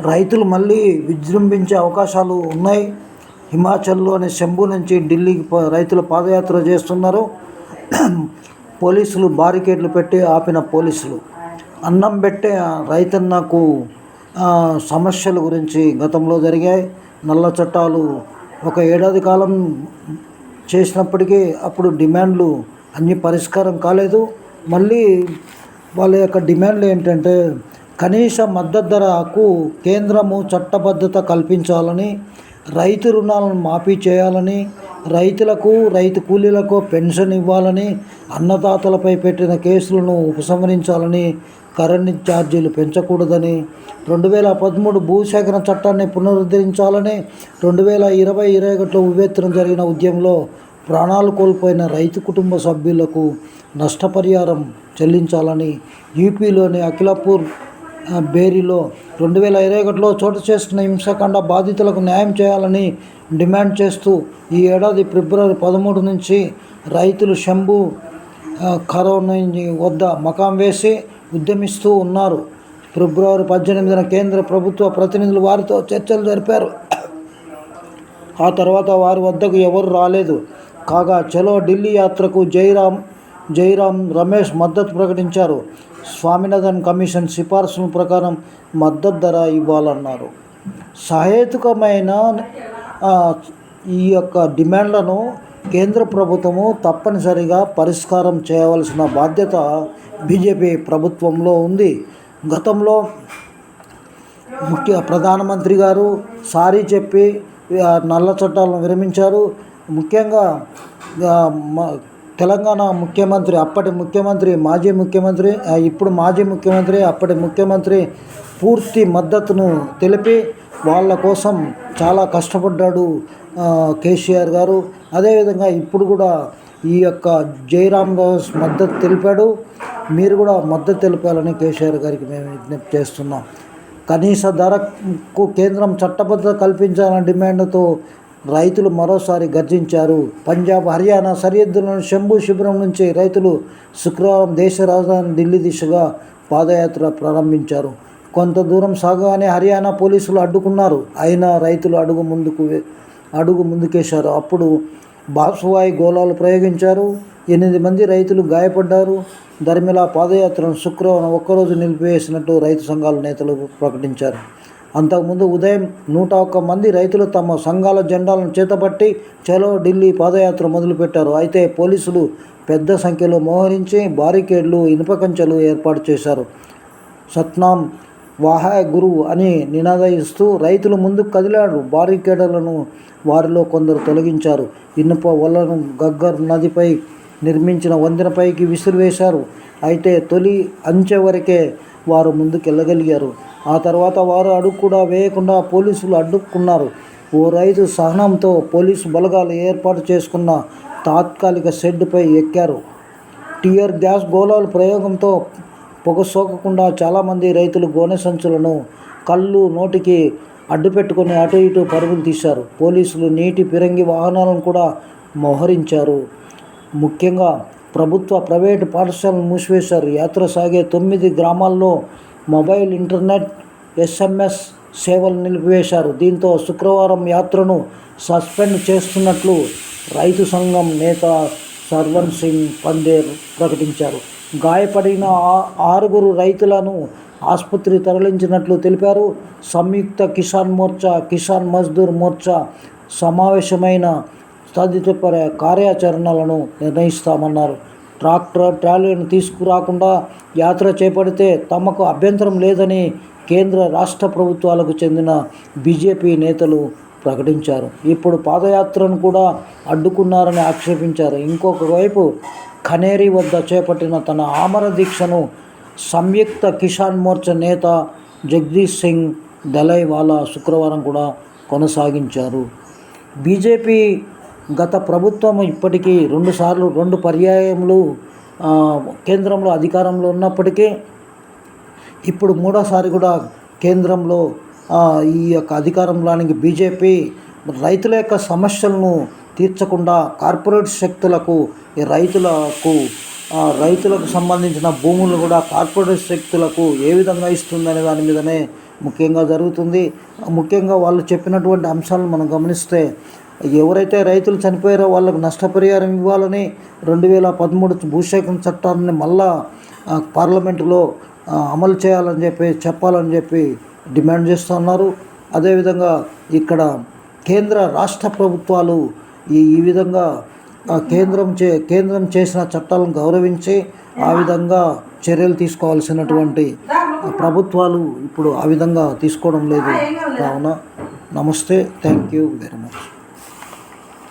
రైతులు మళ్ళీ విజృంభించే అవకాశాలు ఉన్నాయి. హిమాచల్లోని శంభు నుంచి ఢిల్లీకి రైతులు పాదయాత్ర చేస్తున్నారు. పోలీసులు బారికేడ్లు పెట్టి ఆపిన పోలీసులు. అన్నం పెట్టే రైతన్నకు సమస్యల గురించి గతంలో జరిగాయి. నల్ల చట్టాలు ఒక ఏడాది కాలం చేసినప్పటికీ అప్పుడు డిమాండ్లు అన్ని పరిష్కారం కాలేదు. మళ్ళీ వాళ్ళ యొక్క డిమాండ్లు ఏంటంటే కనీస మద్దతు ధరకు కేంద్రము చట్టబద్ధత కల్పించాలని రైతు రుణాలను మాఫీ చేయాలని రైతులకు రైతు కూలీలకు పెన్షన్ ఇవ్వాలని అన్నదాతలపై పెట్టిన కేసులను ఉపసంహరించాలని కరెంట్ ఛార్జీలు పెంచకూడదని రెండు వేల పదమూడు భూసేకరణ చట్టాన్ని పునరుద్ధరించాలని రెండు వేల ఇరవై ఇరవై ఒకటిలో ఉవ్వెత్తున జరిగిన ఉద్యమంలో ప్రాణాలు కోల్పోయిన రైతు కుటుంబ సభ్యులకు నష్టపరిహారం చెల్లించాలని యూపీలోని అఖిలపూర్ బేరీలో రెండు వేల ఇరవై ఒకటిలో చోటు చేసుకున్న హింసాకాండ బాధితులకు న్యాయం చేయాలని డిమాండ్ చేస్తూ ఈ ఏడాది ఫిబ్రవరి పదమూడు నుంచి రైతులు శంభు కరోనా వద్ద మకాం వేసి ఉద్యమిస్తూ ఉన్నారు. ఫిబ్రవరి పద్దెనిమిదిన కేంద్ర ప్రభుత్వ ప్రతినిధులు వారితో చర్చలు జరిపారు. ఆ తర్వాత వారి వద్దకు ఎవరు రాలేదు. కాగా చలో ఢిల్లీ యాత్రకు జైరామ్ జైరామ్ రమేష్ మద్దతు ప్రకటించారు. స్వామినాథన్ కమిషన్ సిఫార్సుల ప్రకారం మద్దతు ధర ఇవ్వాలన్నారు. సహేతుకమైన ఈ యొక్క డిమాండ్లను కేంద్ర ప్రభుత్వము తప్పనిసరిగా పరిష్కారం చేయవలసిన బాధ్యత బీజేపీ ప్రభుత్వంలో ఉంది. గతంలో ముఖ్య ప్రధానమంత్రి గారు సారీ చెప్పి నల్ల చట్టాలను విరమించారు. ముఖ్యంగా తెలంగాణ ముఖ్యమంత్రి అప్పటి ముఖ్యమంత్రి మాజీ ముఖ్యమంత్రి ఇప్పుడు మాజీ ముఖ్యమంత్రి అప్పటి ముఖ్యమంత్రి పూర్తి మద్దతును తెలిపి వాళ్ళ కోసం చాలా కష్టపడ్డాడు కేసీఆర్ గారు. అదేవిధంగా ఇప్పుడు కూడా ఈ యొక్క జయరామ్ దాస్ మద్దతు తెలిపాడు. మీరు కూడా మద్దతు తెలిపాలని కేసీఆర్ గారికి మేము విజ్ఞప్తి చేస్తున్నాం. కనీస ధరకు కేంద్రం చట్టబద్ధత కల్పించాలన్న డిమాండ్తో రైతులు మరోసారి గర్జించారు. పంజాబ్ హర్యానా సరిహద్దులను శంభు శిబిరం నుంచి రైతులు శుక్రవారం దేశ రాజధాని ఢిల్లీ దిశగా పాదయాత్ర ప్రారంభించారు. కొంత దూరం సాగగానే హర్యానా పోలీసులు అడ్డుకున్నారు. అయినా రైతులు అడుగు ముందుకు అడుగు ముందుకేశారు. అప్పుడు బాసువాయి గోళాలు ప్రయోగించారు. ఎనిమిది మంది రైతులు గాయపడ్డారు. దర్మిలా పాదయాత్రను శుక్రవారం ఒక్కరోజు నిలిపివేసినట్టు రైతు సంఘాల నేతలు ప్రకటించారు. అంతకుముందు ఉదయం నూట ఒక్క మంది రైతులు తమ సంఘాల జెండాలను చేతపట్టి చలో ఢిల్లీ పాదయాత్ర మొదలుపెట్టారు. అయితే పోలీసులు పెద్ద సంఖ్యలో మోహరించి బారికేడ్లు ఇనుప కంచెలు ఏర్పాటు చేశారు. సత్నాం వాహాయ్ గురువు అని నినాదయిస్తూ రైతులు ముందుకు కదిలాడు బారికేడలను వారిలో కొందరు తొలగించారు. ఇనుప వలను గగ్గర్ నదిపై నిర్మించిన వంతెనపైకి విసిరివేశారు. అయితే తొలి అంచె వరకే వారు ముందుకెళ్ళగలిగారు. ఆ తర్వాత వారు అడుగు కూడా వేయకుండా పోలీసులు అడ్డుకున్నారు. ఓ రైతు సహనంతో పోలీసు బలగాలు ఏర్పాటు చేసుకున్న తాత్కాలిక షెడ్డుపై ఎక్కారు. టియర్ గ్యాస్ గోళాల ప్రయోగంతో పొగ సోకకుండా చాలామంది రైతులు గోనె సంచులను కళ్ళు నోటికి అడ్డుపెట్టుకుని అటు ఇటు పరుగులు తీశారు. పోలీసులు నీటి పిరంగి వాహనాలను కూడా మోహరించారు. ముఖ్యంగా ప్రభుత్వ ప్రైవేటు పాఠశాలను మూసివేశారు. యాత్ర సాగే తొమ్మిది గ్రామాల్లో మొబైల్ ఇంటర్నెట్ ఎస్ఎంఎస్ సేవలు నిలిపివేశారు. దీంతో శుక్రవారం యాత్రను సస్పెండ్ చేస్తున్నట్లు రైతు సంఘం నేత సర్వన్ సింగ్ పందేర్ ప్రకటించారు. గాయపడిన ఆరుగురు రైతులను ఆసుపత్రి తరలించినట్లు తెలిపారు. సంయుక్త కిసాన్ మోర్చా కిసాన్ మజ్దూర్ మోర్చా సమావేశమైన తదితర కార్యాచరణలను నిర్ణయిస్తామన్నారు. ట్రాక్టర్ ట్రాలీలను తీసుకురాకుండా యాత్ర చేపడితే తమకు అభ్యంతరం లేదని కేంద్ర రాష్ట్ర ప్రభుత్వాలకు చెందిన బీజేపీ నేతలు ప్రకటించారు. ఇప్పుడు పాదయాత్రను కూడా అడ్డుకున్నారని ఆక్షేపించారు. ఇంకొక వైపు ఖనేరి వద్ద చేపట్టిన తన ఆమర దీక్షను సంయుక్త కిసాన్ మోర్చా నేత జగదీష్ సింగ్ దలైవాలా శుక్రవారం కూడా కొనసాగించారు. బీజేపీ గత ప్రభుత్వం ఇప్పటికీ రెండుసార్లు రెండు పర్యాయములు కేంద్రంలో అధికారంలో ఉన్నప్పటికీ ఇప్పుడు మూడోసారి కూడా కేంద్రంలో ఈ యొక్క అధికారంలోనికి బీజేపీ రైతుల యొక్క సమస్యలను తీర్చకుండా కార్పొరేట్ శక్తులకు రైతులకు రైతులకు సంబంధించిన భూములు కూడా కార్పొరేట్ శక్తులకు ఏ విధంగా ఇస్తుందనే దాని మీదనే ముఖ్యంగా జరుగుతుంది. ముఖ్యంగా వాళ్ళు చెప్పినటువంటి అంశాలను మనం గమనిస్తే ఎవరైతే రైతులు చనిపోయారో వాళ్ళకు నష్టపరిహారం ఇవ్వాలని రెండు వేల పదమూడు భూసేకరణ చట్టాన్ని మళ్ళా పార్లమెంటులో అమలు చేయాలని చెప్పి చెప్పాలని చెప్పి డిమాండ్ చేస్తున్నారు అదేవిధంగా ఇక్కడ కేంద్ర రాష్ట్ర ప్రభుత్వాలు ఈ ఈ విధంగా కేంద్రం చే కేంద్రం చేసిన చట్టాలను గౌరవించి ఆ విధంగా చర్యలు తీసుకోవాల్సినటువంటి ప్రభుత్వాలు ఇప్పుడు ఆ విధంగా తీసుకోవడం లేదు. కావున నమస్తే. Thank you very much.